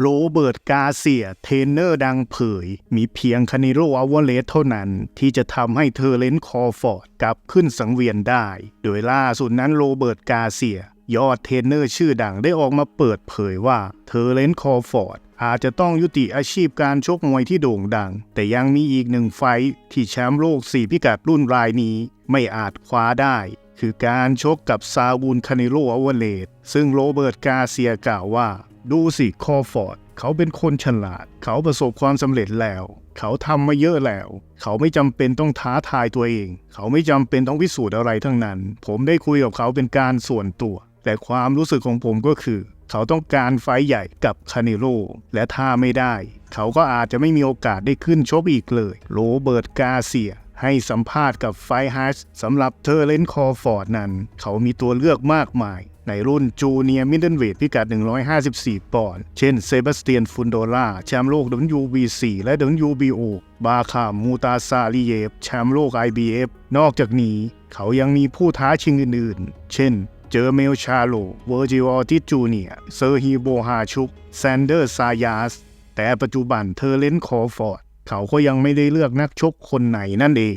โรเบิร์ตกาเซียเทนเนอร์ดังเผย มีเพียงคานิโรอวเลสเท่านั้นที่จะทำให้เทอร์เลนคอฟอร์ดกลับขึ้นสังเวียนได้ โดยล่าสุดนั้นโรเบิร์ตกาเซีย ยอดเทนเนอร์ชื่อดังได้ออกมาเปิดเผยว่าเทอร์เลนคอฟอร์ดอาจจะต้องยุติอาชีพการชกมวยที่โด่งดัง แต่ยังมีอีกหนึ่งไฟที่แชมป์โลก4พิกัดรุ่นรายนี้ไม่อาจคว้าได้ คือการชกกับซาวูลคานิโรอวเลตซึ่งโรเบิร์ตกาเซียกล่าวว่า ดูสิคอฟอร์ดเขาเป็นคนฉลาด เขาประสบความสำเร็จแล้ว เขาทำมาเยอะแล้ว เขาไม่จำเป็นต้องท้าทายตัวเอง เขาไม่จำเป็นต้องพิสูจน์อะไรทั้งนั้น ผมได้คุยกับเขาเป็นการส่วนตัว แต่ความรู้สึกของผมก็คือ เขาต้องการไฟใหญ่กับคานิโรและถ้าไม่ได้ เขาก็อาจจะไม่มีโอกาสได้ขึ้นชกอีกเลยโรเบิร์ตกาเซียให้สัมภาษณ์กับไฟฮัสสำหรับเทอร์เลนคอฟอร์ดนั้น เขามีตัวเลือกมากมาย ในรุ่นจูเนียร์มิดเดิลเวทพิกัด 154 ปอนด์ เช่นเซบาสเตียนฟุนโดล่าแชมป์โลก WBC และ WBO บาคามูตาซาลีเยฟแชมป์โลก IBF นอกจากนี้เขายังมีผู้ท้าชิงอื่นๆ เช่น เจอเมลชาโล เวอร์จิออติจูเนียเซอร์ฮีโบฮาชุกแซนเดอร์ซายาส แต่ปัจจุบันเทอเลนคอฟอร์ด เขาก็ยังไม่ได้เลือกนักชกคนไหนนั่นเอง